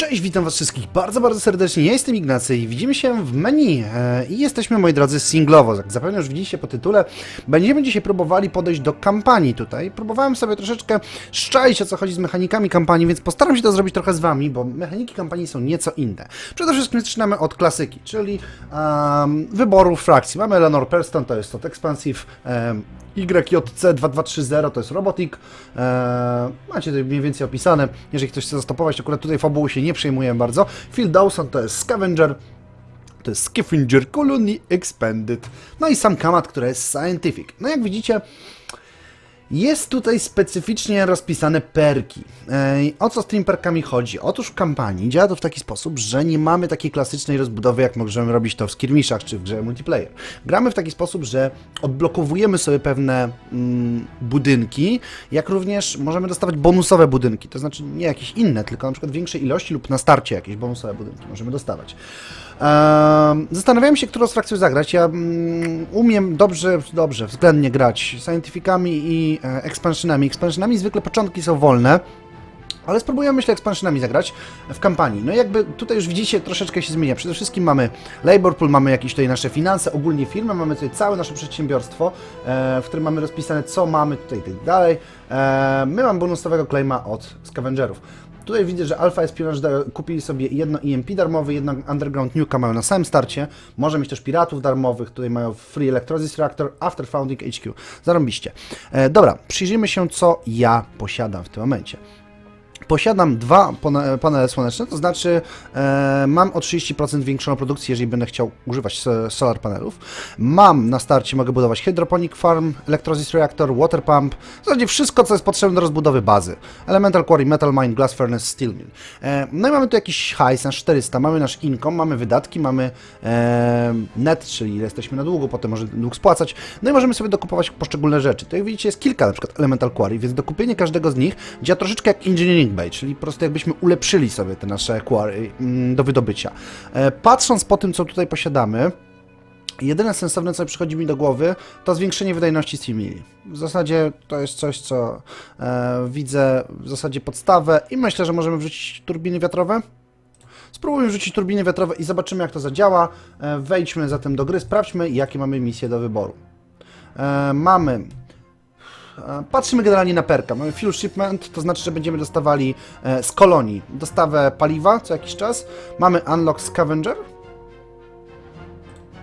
Cześć, witam was wszystkich bardzo, bardzo serdecznie. Ja jestem Ignacy i widzimy się w menu e, i jesteśmy, moi drodzy, singlowo. Jak zapewne już widzieliście po tytule, będziemy dzisiaj próbowali podejść do kampanii tutaj. Próbowałem sobie troszeczkę szczaić, o co chodzi z mechanikami kampanii, więc postaram się to zrobić trochę z wami, bo mechaniki kampanii są nieco inne. Przede wszystkim zaczynamy od klasyki, czyli um, wyboru frakcji. Mamy Eleanor Perston, to jest to Expansive, um, YJC2230 to jest Robotic. Eee, macie tutaj mniej więcej opisane. Jeżeli ktoś chce zastopować, akurat tutaj fabuły się nie przejmuję bardzo. Phil Dawson to jest Scavenger. To jest Scavenger Colony Expanded. No i sam Kamat, który jest Scientific. No jak widzicie, jest tutaj specyficznie rozpisane perki. O co z tymi perkami chodzi? Otóż w kampanii działa to w taki sposób, że nie mamy takiej klasycznej rozbudowy, jak możemy robić to w skirmishach czy w grze multiplayer. Gramy w taki sposób, że odblokowujemy sobie pewne mm, budynki, jak również możemy dostawać bonusowe budynki. To znaczy nie jakieś inne, tylko na przykład większej ilości lub na starcie jakieś bonusowe budynki możemy dostawać. Zastanawiałem się, którą z frakcji zagrać. Ja mm, umiem dobrze, dobrze, względnie grać scientificami i expansionami. Expansionami zwykle początki są wolne. Ale spróbujemy, myślę, expansionami zagrać w kampanii. No jakby tutaj już widzicie, troszeczkę się zmienia. Przede wszystkim mamy labor pool, mamy jakieś tutaj nasze finanse, ogólnie firmę, mamy tutaj całe nasze przedsiębiorstwo, e, w którym mamy rozpisane, co mamy tutaj i tak dalej. E, my mamy bonusowego claima od scavengerów. Tutaj widzę, że Alpha Espionage kupili sobie jedno EMP darmowe, jedno Underground Nuka mają na samym starcie. Może mieć też piratów darmowych, tutaj mają Free Electrolysis Reactor, After Founding HQ. Zarąbiście. E, dobra, przyjrzyjmy się, co ja posiadam w tym momencie. Posiadam dwa panele słoneczne, to znaczy e, mam o 30% większą produkcję, jeżeli będę chciał używać so- solar panelów. Mam na starcie, mogę budować hydroponic farm, electrolysis reactor, water pump, w zasadzie wszystko, co jest potrzebne do rozbudowy bazy. Elemental quarry, metal mine, glass furnace, steel mill. E, no i mamy tu jakiś hajs, nasz 400, mamy nasz income, mamy wydatki, mamy e, net, czyli ile jesteśmy na długu, potem może dług spłacać. No i możemy sobie dokupować poszczególne rzeczy. To jak widzicie jest kilka na przykład elemental quarry, więc dokupienie każdego z nich działa troszeczkę jak engineering czyli po prostu jakbyśmy ulepszyli sobie te nasze quarry mm, do wydobycia. E, patrząc po tym, co tutaj posiadamy, Jedyne sensowne, co przychodzi mi do głowy, to zwiększenie wydajności Simili. W zasadzie to jest coś, co e, widzę w zasadzie podstawę i myślę, że możemy wrzucić turbiny wiatrowe. Spróbujmy wrzucić turbiny wiatrowe i zobaczymy, jak to zadziała. E, wejdźmy zatem do gry, sprawdźmy, jakie mamy misje do wyboru. Mamy. E, Patrzymy generalnie na perka. Mamy fuel shipment, to znaczy, że będziemy dostawali e, z kolonii dostawę paliwa co jakiś czas. Mamy unlock scavenger.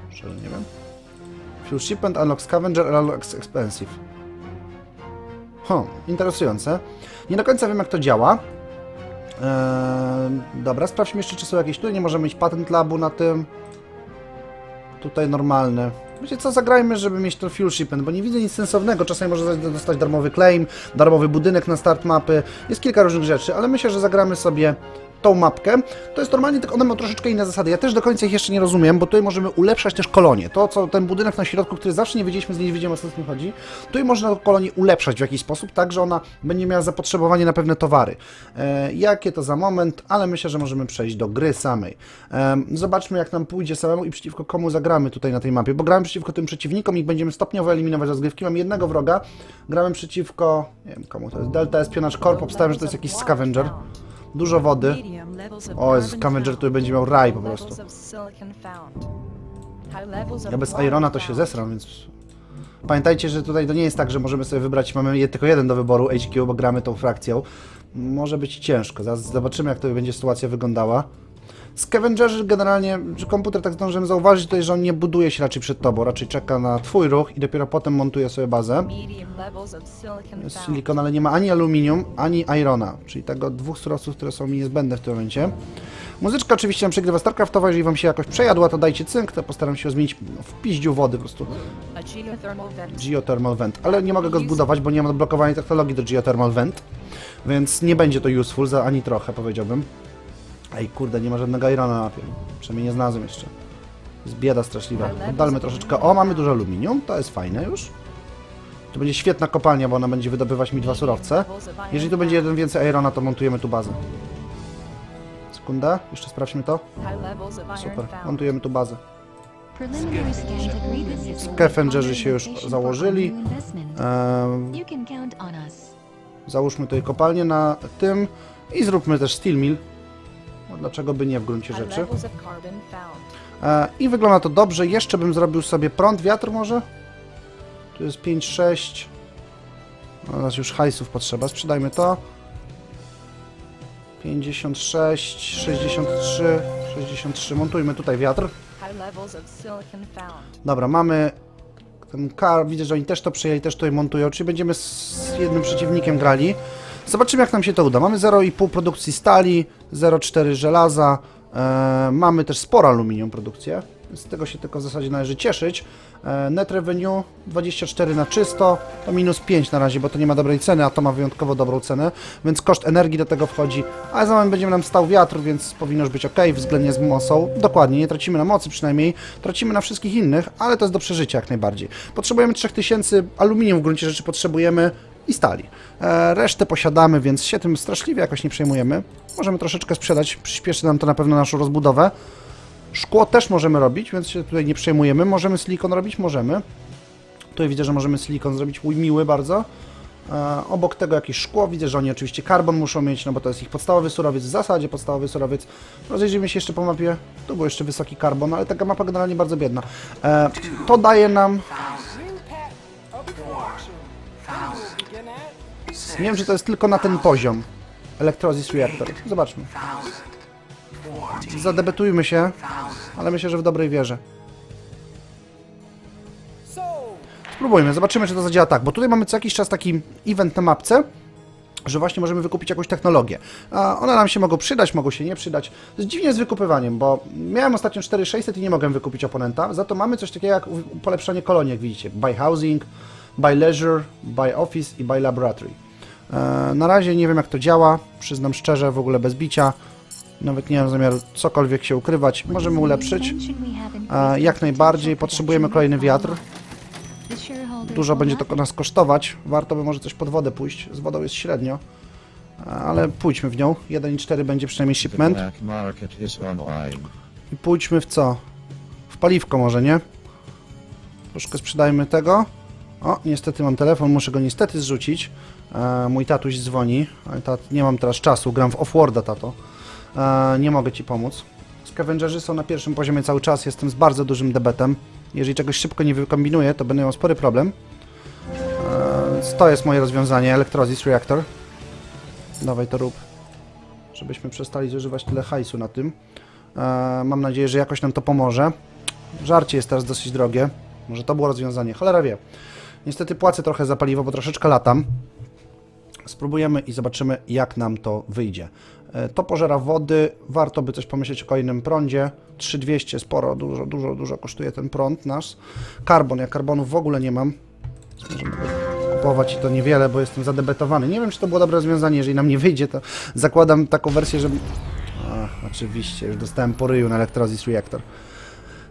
Szczerze nie wiem. Fuel shipment, unlock scavenger, unlock expensive. Hm, interesujące. Nie do końca wiem, jak to działa. Eee, dobra, sprawdźmy jeszcze, czy są jakieś... Tu nie możemy mieć patent labu na tym. Tutaj normalne. Wiecie co, zagrajmy, żeby mieć to fuel shipment, bo nie widzę nic sensownego. Czasami można dostać darmowy claim, darmowy budynek na start mapy. Jest kilka różnych rzeczy, ale myślę, że zagramy sobie tą mapkę. To jest normalnie, tylko one mają troszeczkę inne zasady. Ja też do końca ich jeszcze nie rozumiem, bo tutaj możemy ulepszać też kolonie. To, co ten budynek na środku, który zawsze nie wiedzieliśmy, z niej nie wiedziałem, o co z tym chodzi. Tutaj można kolonię ulepszać w jakiś sposób, tak, że ona będzie miała zapotrzebowanie na pewne towary. E, jakie to za moment, ale myślę, że możemy przejść do gry samej. E, zobaczmy, jak nam pójdzie samemu i przeciwko komu zagramy tutaj na tej mapie, bo gramy przeciwko tym przeciwnikom i będziemy stopniowo eliminować rozgrywki. Mam jednego wroga, grałem przeciwko, nie wiem komu to jest, Delta Espionage Corp, obstałem, że to jest jakiś scavenger. Dużo wody. O, Scavenger, który będzie miał raj po prostu. Ja bez Irona to się zesram, więc... Pamiętajcie, że tutaj to nie jest tak, że możemy sobie wybrać, mamy tylko jeden do wyboru HQ, bo gramy tą frakcją. Może być ciężko, zaraz zobaczymy jak to będzie sytuacja wyglądała. Scavengerzy generalnie, że komputer tak zdążymy zauważyć tutaj, że on nie buduje się raczej przed tobą, raczej czeka na twój ruch i dopiero potem montuje sobie bazę. Jest silikon, ale nie ma ani aluminium, ani irona, czyli tego dwóch surowców, które są mi niezbędne w tym momencie. Muzyczka oczywiście nam przegrywa StarCraftowa, jeżeli wam się jakoś przejadła, to dajcie cynk, to postaram się zmienić w piździu wody po prostu. Geothermal Vent, ale nie mogę go zbudować, bo nie mam odblokowanej technologii do Geothermal Vent, więc nie będzie to useful za ani trochę, powiedziałbym. Ej, kurde, nie ma żadnego irona na mapie. Przynajmniej nie znalazłem jeszcze. Jest bieda straszliwa. Oddalmy troszeczkę. O, mamy dużo aluminium, to jest fajne już. To będzie świetna kopalnia, bo ona będzie wydobywać mi dwa surowce. Jeżeli tu będzie jeden więcej irona, to montujemy tu bazę. Sekunda, jeszcze sprawdźmy to. Super, montujemy tu bazę. Scavengers się już założyli. Ehm, załóżmy tutaj kopalnię na tym i zróbmy też steel mill. Dlaczego by nie w gruncie rzeczy? E, I wygląda to dobrze. Jeszcze bym zrobił sobie prąd, wiatr może? Tu jest 5, 6. No, teraz już hajsów potrzeba. Sprzedajmy to. 56, 63, 63. Montujmy tutaj wiatr. Dobra, mamy ten kar. Widzę, że oni też to przyjęli, też tutaj montują. Czyli będziemy z jednym przeciwnikiem grali. Zobaczymy, jak nam się to uda. Mamy 0,5 produkcji stali, 0,4 żelaza. E, mamy też sporo aluminium produkcję. Z tego się tylko w zasadzie należy cieszyć. E, net revenue 24 na czysto, to minus 5 na razie, bo to nie ma dobrej ceny, a to ma wyjątkowo dobrą cenę, więc koszt energii do tego wchodzi, ale za moment będzie nam stał wiatr, więc powinno już być ok, względnie z mocą. Dokładnie, nie tracimy na mocy przynajmniej, tracimy na wszystkich innych, ale to jest do przeżycia jak najbardziej. Potrzebujemy 3000 aluminium w gruncie rzeczy potrzebujemy i stali. E, resztę posiadamy, więc się tym straszliwie jakoś nie przejmujemy. Możemy troszeczkę sprzedać, przyspieszy nam to na pewno naszą rozbudowę. Szkło też możemy robić, więc się tutaj nie przejmujemy. Możemy silikon robić? Możemy. Tutaj widzę, że możemy silikon zrobić miły bardzo. E, obok tego jakieś szkło. Widzę, że oni oczywiście karbon muszą mieć, no bo to jest ich podstawowy surowiec. W zasadzie podstawowy surowiec. Rozejrzyjmy się jeszcze po mapie. Tu był jeszcze wysoki karbon, ale taka mapa generalnie bardzo biedna. E, to daje nam... Nie wiem, czy to jest tylko na ten poziom. Electrolysis Reactor. Zobaczmy. Zadebetujmy się, ale myślę, że w dobrej wierze. Spróbujmy, zobaczymy, czy to zadziała tak, bo tutaj mamy co jakiś czas taki event na mapce, że właśnie możemy wykupić jakąś technologię. A one nam się mogą przydać, mogą się nie przydać. To jest dziwnie z wykupywaniem, bo miałem ostatnio 4600 i nie mogłem wykupić oponenta, za to mamy coś takiego jak polepszanie kolonii, jak widzicie. Buy housing, buy leisure, buy office i buy laboratory. E, na razie nie wiem jak to działa, przyznam szczerze, w ogóle bez bicia. Nawet nie mam zamiaru cokolwiek się ukrywać. Możemy ulepszyć. A jak najbardziej potrzebujemy kolejny wiatr. Dużo będzie to nas kosztować. Warto by może coś pod wodę pójść. Z wodą jest średnio. Ale pójdźmy w nią. 1,4 będzie przynajmniej shipment. I pójdźmy w co? W paliwko może, nie? Troszkę sprzedajmy tego. O, niestety mam telefon, muszę go niestety zrzucić. E, mój tatuś dzwoni, ale tat, nie mam teraz czasu, gram w Offworda, tato. E, nie mogę ci pomóc. Scavengerzy są na pierwszym poziomie cały czas, jestem z bardzo dużym debetem. Jeżeli czegoś szybko nie wykombinuję, to będę miał spory problem. E, więc to jest moje rozwiązanie, Electrolysis Reactor. Dawaj to rób. Żebyśmy przestali zużywać tyle hajsu na tym. E, mam nadzieję, że jakoś nam to pomoże. Żarcie jest teraz dosyć drogie. Może to było rozwiązanie. Cholera wie. Niestety płacę trochę za paliwo, bo troszeczkę latam. Spróbujemy i zobaczymy, jak nam to wyjdzie. E, To pożera wody. Warto by coś pomyśleć o kolejnym prądzie. 3200 sporo, dużo, dużo, dużo kosztuje ten prąd nasz. Karbon, ja karbonu w ogóle nie mam. Możemy kupować i to niewiele, bo jestem zadebetowany. Nie wiem, czy to było dobre rozwiązanie. Jeżeli nam nie wyjdzie, to zakładam taką wersję, że Ach, oczywiście, już dostałem po ryju na Electrolysis Reactor.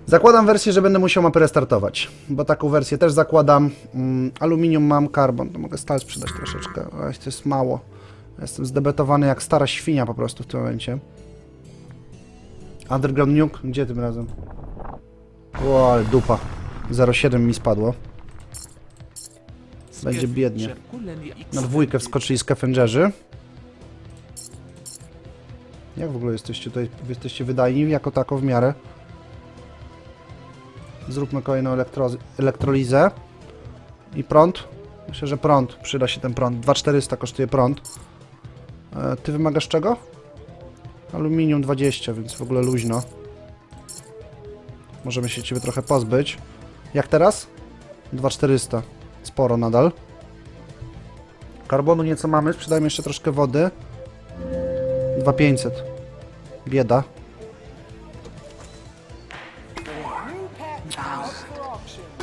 Zakładam wersję, że będę musiał mapę restartować, bo taką wersję też zakładam. Mm, aluminium mam, karbon, to mogę stal sprzedać troszeczkę, ale to jest mało. Jestem zdebetowany jak stara świnia po prostu w tym momencie. Underground Nuke, gdzie tym razem? O, ale dupa. 0,7 mi spadło. Będzie biednie. Na dwójkę wskoczyli scavengerzy. Jak w ogóle jesteście tutaj? Jesteście wydajni jako tako w miarę? Zróbmy kolejną elektro elektrolizę. I prąd. Myślę, że prąd. Przyda się ten prąd. 2400 kosztuje prąd. E, ty wymagasz czego? Aluminium 20, więc w ogóle luźno. Możemy się ciebie trochę pozbyć. Jak teraz? 2400. Sporo nadal. Karbonu nieco mamy. Sprzedajmy jeszcze troszkę wody. 2500. Bieda.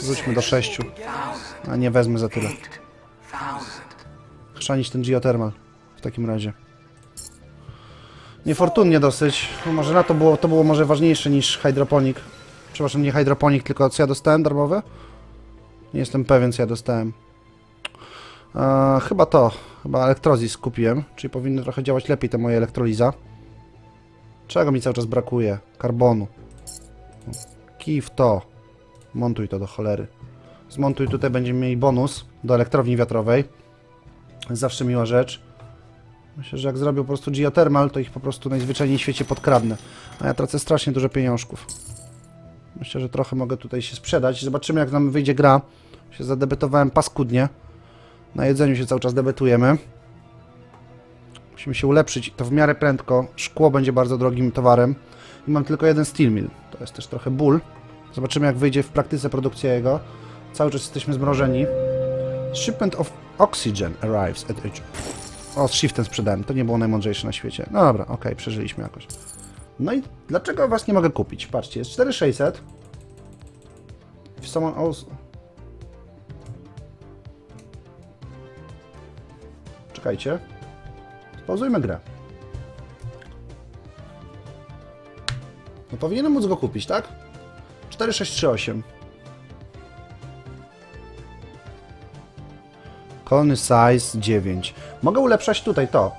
Wróćmy do 6. A nie wezmę za tyle. Chrzanić ten geothermal w takim razie. Niefortunnie dosyć. Może na to było, to było może ważniejsze niż hydroponik. Przepraszam, nie hydroponik, tylko co ja dostałem darmowe? Nie jestem pewien, co ja dostałem. Chyba to. Chyba elektrozis kupiłem, czyli powinny trochę działać lepiej te moje elektroliza. Czego mi cały czas brakuje? Karbonu. Kij w to. Montuj to do cholery. Zmontuj tutaj, będziemy mieli bonus do elektrowni wiatrowej. Zawsze miła rzecz. Myślę, że jak zrobię po prostu geothermal, to ich po prostu najzwyczajniej w świecie podkradnę. A ja tracę strasznie dużo pieniążków. Myślę, że trochę mogę tutaj się sprzedać. Zobaczymy, jak nam wyjdzie gra. Się zadebetowałem paskudnie. Na jedzeniu się cały czas debetujemy. Musimy się ulepszyć to w miarę prędko. Szkło będzie bardzo drogim towarem. I mam tylko jeden steel mill. To jest też trochę ból. Zobaczymy, jak wyjdzie w praktyce produkcja jego. Cały czas jesteśmy zmrożeni. Shipment of oxygen arrives at. O, z shiftem sprzedałem. To nie było najmądrzejsze na świecie. No dobra, okej, przeżyliśmy jakoś. No i dlaczego was nie mogę kupić? Patrzcie, jest 4600. If someone else... Czekajcie. Spauzujmy grę. No powinienem móc go kupić, tak? 4638. Colony size 9. Mogę ulepszać tutaj to.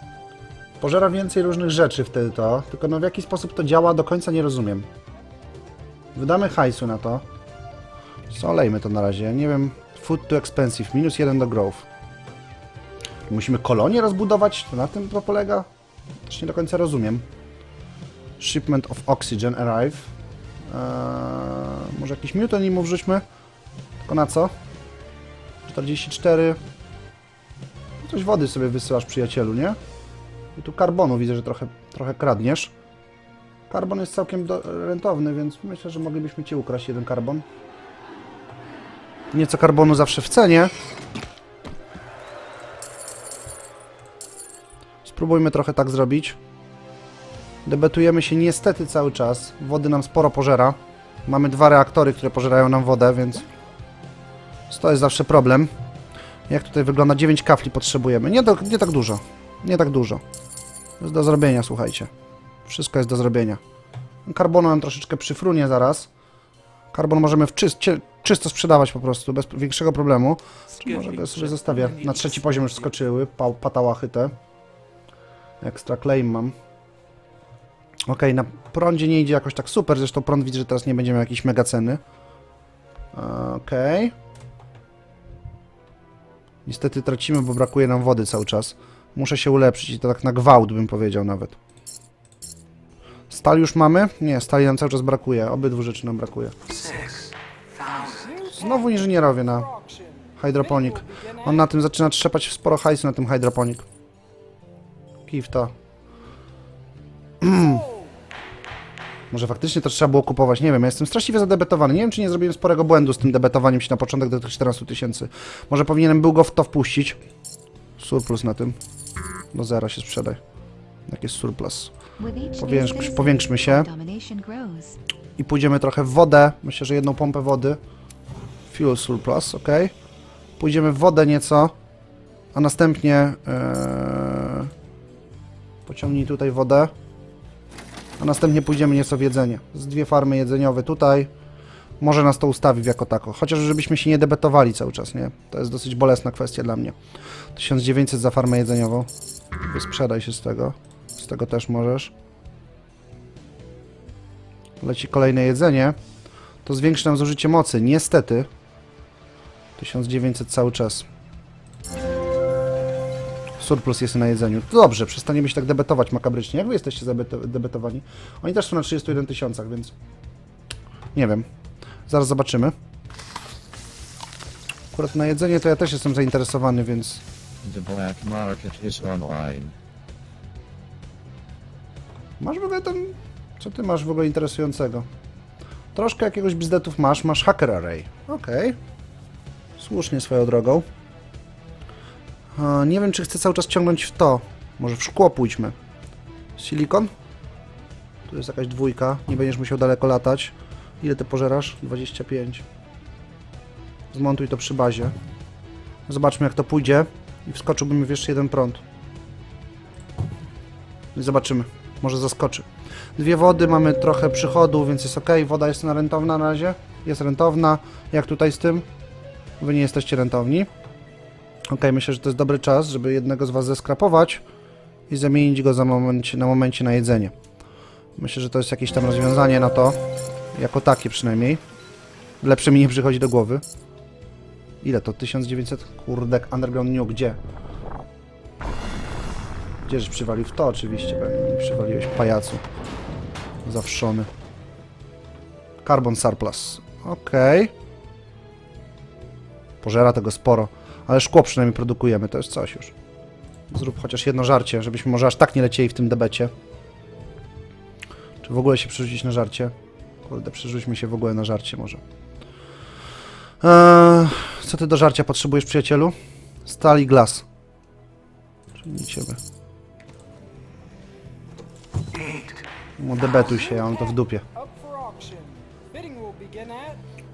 Pożera więcej różnych rzeczy wtedy to, tylko no w jaki sposób to działa do końca nie rozumiem. Wydamy hajsu na to. Co, olejmy to na razie. Nie wiem, food too expensive, minus 1 do growth. Musimy kolonię rozbudować? To na tym to polega? Też nie do końca rozumiem. Shipment of oxygen arrive. Eee, może jakiś mutant mu wrzućmy? Tylko na co? 44. Coś wody sobie wysyłasz, przyjacielu, nie? I tu karbonu widzę, że trochę, trochę kradniesz. Karbon jest całkiem do, rentowny, więc myślę, że moglibyśmy Cię ukraść jeden karbon. Nieco karbonu zawsze w cenie. Spróbujmy trochę tak zrobić. Debetujemy się niestety cały czas. Wody nam sporo pożera. Mamy dwa reaktory, które pożerają nam wodę, więc to jest zawsze problem. Jak tutaj wygląda? 9 kafli potrzebujemy. Nie, do, nie tak dużo. Nie tak dużo. Jest do zrobienia, słuchajcie. Wszystko jest do zrobienia. Karbonu nam troszeczkę przyfrunie zaraz. Karbon możemy w czyst, czysto sprzedawać po prostu, bez większego problemu. Czy może go sobie zostawię. Na trzeci poziom już skoczyły, pa, patałachy te. Extra claim mam. Okej, na prądzie nie idzie jakoś tak super, zresztą prąd widzę, że teraz nie będziemy jakiejś mega ceny. Okej. Niestety tracimy, bo brakuje nam wody cały czas. Muszę się ulepszyć i to tak na gwałt bym powiedział nawet. Stal już mamy? Nie, stali nam cały czas brakuje. Obydwu rzeczy nam brakuje. Znowu inżynierowie na hydroponik. On na tym zaczyna trzepać sporo hajsu na tym hydroponik. Kif to. Może faktycznie to trzeba było kupować, nie wiem, ja jestem straszliwie zadebetowany. Nie wiem, czy nie zrobiłem sporego błędu z tym debetowaniem się na początek do tych 14 tysięcy. Może powinienem był go w to wpuścić. Surplus na tym. Do zera się sprzedaj. Jak jest surplus. Powiększmy, powiększmy się I pójdziemy trochę w wodę. Myślę, że jedną pompę wody. Fuel surplus, ok. Pójdziemy w wodę nieco. A następnie... Ee, pociągnij tutaj wodę. A następnie pójdziemy nieco w jedzenie. Z dwie farmy jedzeniowe tutaj. Może nas to ustawi w jako tako. Chociaż żebyśmy się nie debetowali cały czas, nie? To jest dosyć bolesna kwestia dla mnie. 1900 za farmę jedzeniową. Sprzedaj się z tego. Z tego też możesz. Leci kolejne jedzenie. To zwiększy nam zużycie mocy. Niestety. 1900 cały czas. Surplus jest na jedzeniu. To dobrze, przestaniemy się tak debetować makabrycznie. Jak wy jesteście debetowani? Oni też są na 31 tysiącach, więc... Nie wiem. Zaraz zobaczymy. Akurat na jedzenie to ja też jestem zainteresowany, więc... The black market is online. Masz w ogóle ten... Co ty masz w ogóle interesującego? Troszkę jakiegoś bzdetów masz. Masz hacker array. Okej. Słusznie swoją drogą. A, nie wiem, czy chcę cały czas ciągnąć w to. Może w szkło pójdźmy. Silikon? Tu jest jakaś dwójka. Nie będziesz musiał daleko latać. Ile ty pożerasz? 25. Zmontuj to przy bazie. Zobaczmy, jak to pójdzie. I wskoczyłbym w jeszcze jeden prąd. Zobaczymy. Może zaskoczy. Dwie wody, mamy trochę przychodu, więc jest ok. Woda jest na rentowna na razie. Jest rentowna. Jak tutaj z tym? Wy nie jesteście rentowni. Ok, myślę, że to jest dobry czas, żeby jednego z Was zeskrapować i zamienić go za na momencie na jedzenie. Myślę, że to jest jakieś tam rozwiązanie na to. Jako takie przynajmniej. Lepsze mi nie przychodzi do głowy. Ile to? 1900? Kurde, Underground New, gdzie? Gdzież przywalił? W to oczywiście, pewnie przywaliłeś, pajacu. Zawszony. Carbon surplus. Okej. Pożera tego sporo. Ale szkło przynajmniej produkujemy, to jest coś już. Zrób chociaż jedno żarcie, żebyśmy może aż tak nie lecieli w tym debecie. Czy w ogóle się przerzucić na żarcie? Kurde, przerzućmy się w ogóle na żarcie może. Eee, co ty do żarcia potrzebujesz, przyjacielu? Stal i glas. Czyli ciebie. No debetuj się, ja mam to w dupie.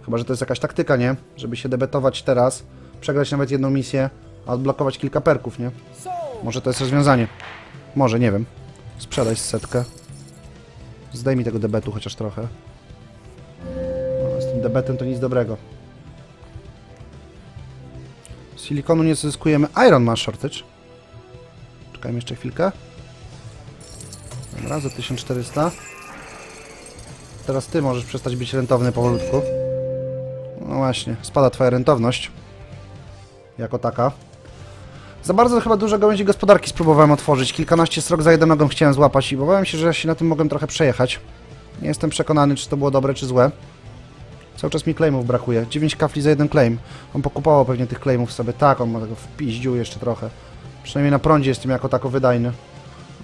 Chyba, że to jest jakaś taktyka, nie? Żeby się debetować teraz, przegrać nawet jedną misję, a odblokować kilka perków, nie? Może to jest rozwiązanie. Może, nie wiem. Sprzedaj setkę. Zdaj mi tego debetu chociaż trochę. No, z tym debetem to nic dobrego. Silikonu nie zyskujemy. Iron ma shortage. Czekajmy jeszcze chwilkę. Dobra, za 1400. Teraz ty możesz przestać być rentowny powolutku. No właśnie, spada twoja rentowność. Jako taka. Za bardzo chyba dużo gałęzi gospodarki spróbowałem otworzyć. Kilkanaście srok za jedną nogą chciałem złapać i obawiam się, że się na tym mogłem trochę przejechać. Nie jestem przekonany, czy to było dobre, czy złe. Cały czas mi claimów brakuje. 9 kafli za jeden claim. On pokupował pewnie tych claimów sobie. Tak, on ma tego w piździu jeszcze trochę. Przynajmniej na prądzie jestem jako tako wydajny.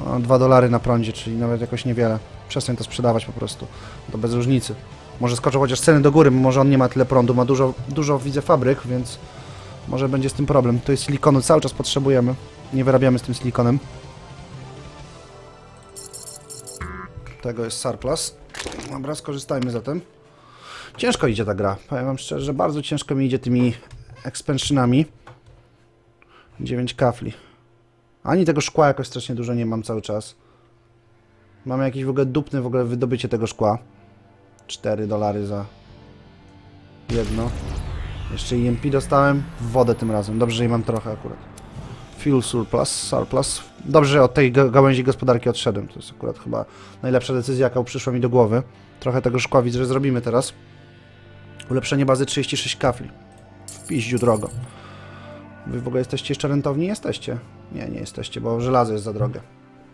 No, 2 dolary na prądzie, czyli nawet jakoś niewiele. Przestań to sprzedawać po prostu. To bez różnicy. Może skoczą chociaż ceny do góry, bo może on nie ma tyle prądu. Ma dużo, dużo widzę fabryk, więc może będzie z tym problem. To jest silikonu, cały czas potrzebujemy. Nie wyrabiamy z tym silikonem. Tego jest surplus. Dobra, skorzystajmy zatem. Ciężko idzie ta gra. Powiem wam szczerze, że bardzo ciężko mi idzie tymi expansionami. 9 kafli. Ani tego szkła jakoś strasznie dużo nie mam cały czas. Mamy jakiś w ogóle dupny w ogóle wydobycie tego szkła. 4 dolary za jedno. Jeszcze EMP dostałem wodę tym razem. Dobrze, że jej mam trochę akurat. Fuel surplus, surplus. Dobrze, że od tej ga- gałęzi gospodarki odszedłem. To jest akurat chyba najlepsza decyzja, jaka przyszła mi do głowy. Trochę tego szkła widzę, że zrobimy teraz. Ulepszenie bazy 36 kafli. W piździu drogo. Wy w ogóle jesteście jeszcze rentowni? Jesteście. Nie, nie jesteście, bo żelazo jest za drogie.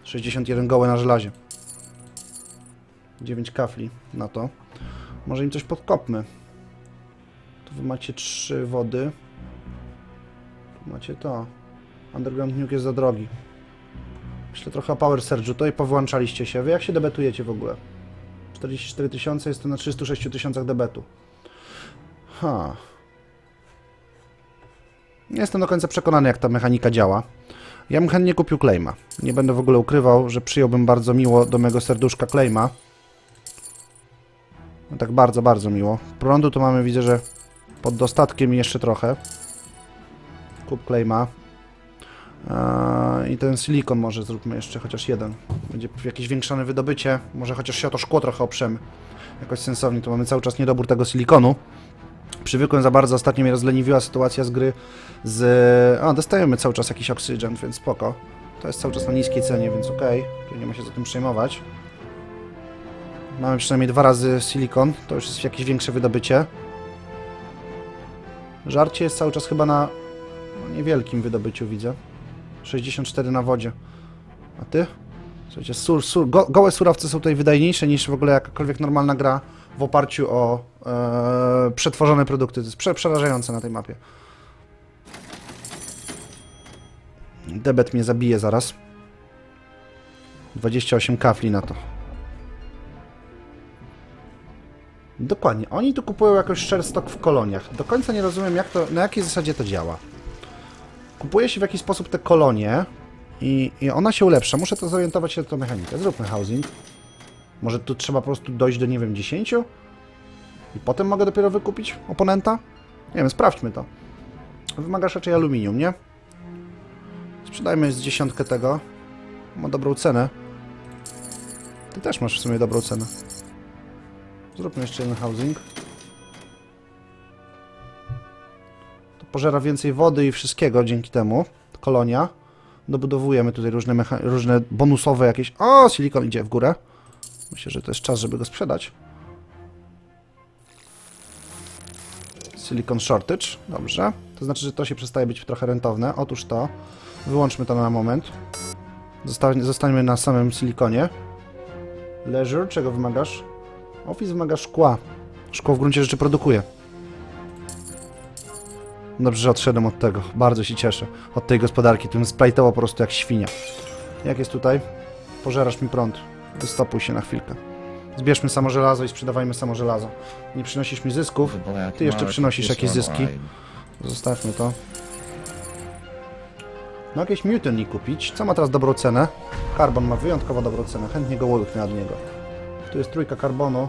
61 gołe na żelazie. 9 kafli na to. Może im coś podkopmy. Tu wy macie trzy wody. Tu macie to. Underground Nuke jest za drogi. Myślę trochę o Power Surge'u. To i powyłączaliście się. Wy jak się debetujecie w ogóle? 44 tysiące, jestem na 306 tysiącach debetu. Ha. Nie jestem do końca przekonany, jak ta mechanika działa. Ja bym chętnie kupił Claima. Nie będę w ogóle ukrywał, że przyjąłbym bardzo miło do mego serduszka Claima. No tak bardzo, bardzo miło. Prądu to mamy, widzę, że pod dostatkiem jeszcze trochę. Kup Claima. Eee, I ten silikon może zróbmy jeszcze chociaż jeden. Będzie jakieś większone wydobycie. Może chociaż się o to szkło trochę oprzemy. Jakoś sensownie. Tu mamy cały czas niedobór tego silikonu. Przywykłem za bardzo. Ostatnio mnie rozleniwiła sytuacja z gry z... A, dostajemy cały czas jakiś oksygen, więc spoko. To jest cały czas na niskiej cenie, więc okej. Okay. nie ma się za tym przejmować. Mamy przynajmniej dwa razy silikon. To już jest jakieś większe wydobycie. Żarcie jest cały czas chyba na no, niewielkim wydobyciu, widzę. 64 na wodzie. A ty? Słuchajcie, sur, sur, go, gołe surowce są tutaj wydajniejsze niż w ogóle jakakolwiek normalna gra w oparciu o e, przetworzone produkty. To jest prze, przerażające na tej mapie. Debet mnie zabije zaraz. 28 kafli na to. Dokładnie. Oni tu kupują jakoś share stock w koloniach. Do końca nie rozumiem, jak to, na jakiej zasadzie to działa. Kupuje się w jakiś sposób te kolonie i, i ona się ulepsza. Muszę to zorientować się w tą mechanikę. Zróbmy housing. Może tu trzeba po prostu dojść do, nie wiem, 10? I potem mogę dopiero wykupić oponenta? Nie wiem, sprawdźmy to. Wymagasz raczej aluminium, nie? Sprzedajmy z dziesiątkę tego. Ma dobrą cenę. Ty też masz w sumie dobrą cenę. Zróbmy jeszcze jeden housing. To pożera więcej wody i wszystkiego dzięki temu. Kolonia. Dobudowujemy tutaj różne, różne bonusowe jakieś... O, silikon idzie w górę. Myślę, że to jest czas, żeby go sprzedać. Silicon shortage. Dobrze. To znaczy, że to się przestaje być trochę rentowne. Otóż to. Wyłączmy to na moment. Zosta zostańmy na samym silikonie. Leisure, czego wymagasz? Office wymaga szkła. Szkło w gruncie rzeczy produkuje. Dobrze, że odszedłem od tego. Bardzo się cieszę. Od tej gospodarki. Tym splajtowo po prostu jak świnia. Jak jest tutaj? Pożerasz mi prąd. Wystopuj się na chwilkę. Zbierzmy samo żelazo i sprzedawajmy samo żelazo. Nie przynosisz mi zysków. Ty jeszcze przynosisz is jakieś zyski? Zostawmy to. No jakieś mutiny kupić. Co ma teraz dobrą cenę? Karbon ma wyjątkowo dobrą cenę. Chętnie go łyknę od niego. Tu jest trójka karbonu.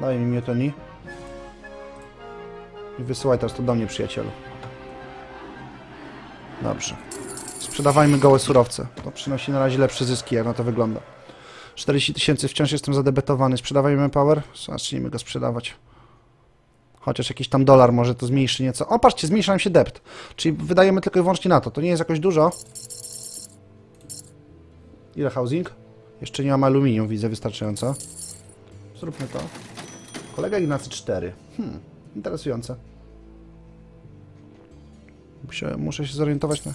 Daj mi mutiny. I wysyłaj teraz to do mnie, przyjacielu. Dobrze. Sprzedawajmy gołe surowce. To przynosi na razie lepsze zyski, jak na to wygląda. 40 tysięcy, wciąż jestem zadebetowany. Sprzedawajmy power. Zacznijmy go sprzedawać. Chociaż jakiś tam dolar może to zmniejszy nieco. O, patrzcie, zmniejsza nam się dept. Czyli wydajemy tylko i wyłącznie na to. To nie jest jakoś dużo. Ile housing? Jeszcze nie mam aluminium, widzę wystarczająco. Zróbmy to. Kolega Ignacy 4. Hmm, interesujące. Muszę, muszę się zorientować na...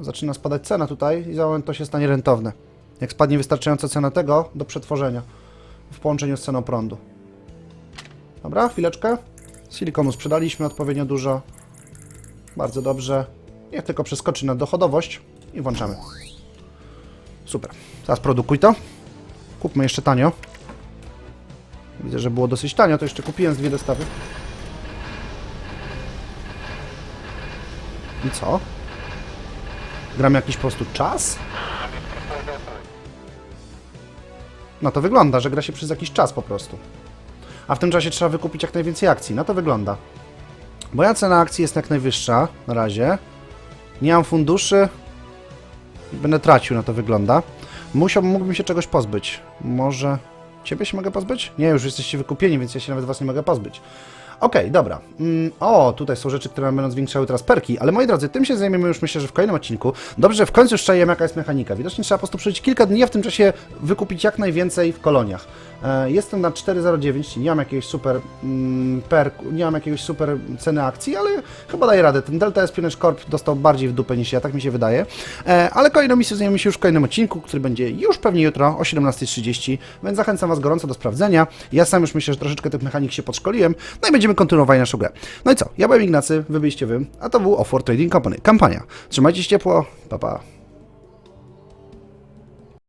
Zaczyna spadać cena tutaj i za moment to się stanie rentowne. Jak spadnie wystarczająca cena tego do przetworzenia w połączeniu z ceną prądu. Dobra, chwileczkę. Silikonu sprzedaliśmy odpowiednio dużo. Bardzo dobrze. Niech tylko przeskoczy na dochodowość i włączamy. Super. Teraz produkuj to. Kupmy jeszcze tanio. Widzę, że było dosyć tanio, to jeszcze kupiłem z dwie dostawy. I co? Gram jakiś po prostu czas? No to wygląda, że gra się przez jakiś czas po prostu. A w tym czasie trzeba wykupić jak najwięcej akcji. Na to wygląda. Moja cena akcji jest jak najwyższa na razie. Nie mam funduszy. Będę tracił, na to wygląda. Musiał, mógłbym się czegoś pozbyć. Może... Ciebie się mogę pozbyć? Nie, już jesteście wykupieni, więc ja się nawet was nie mogę pozbyć. Okej, dobra. Mm, o, tutaj są rzeczy, które będą zwiększały teraz perki, ale moi drodzy, tym się zajmiemy już myślę, że w kolejnym odcinku. Dobrze, że w końcu już czajemy, jaka jest mechanika. Widocznie trzeba po prostu przeżyć kilka dni, a w tym czasie wykupić jak najwięcej w koloniach. E, jestem na 4,09, czyli nie mam jakiegoś super mm, perku, nie mam jakiegoś super ceny akcji, ale chyba daję radę. Ten Delta Espionage Corp dostał bardziej w dupę niż ja, tak mi się wydaje. E, ale kolejną misją zajmiemy się już w kolejnym odcinku, który będzie już pewnie jutro o 17.30, więc zachęcam Was gorąco do sprawdzenia. Ja sam już myślę, że troszeczkę tych mechanik się podszkoliłem, no i będziemy kontynuowali naszą grę. No i co? Ja byłem Ignacy, wy byliście wy, a to był Offer Trading Company. Kampania. Trzymajcie się ciepło, pa pa.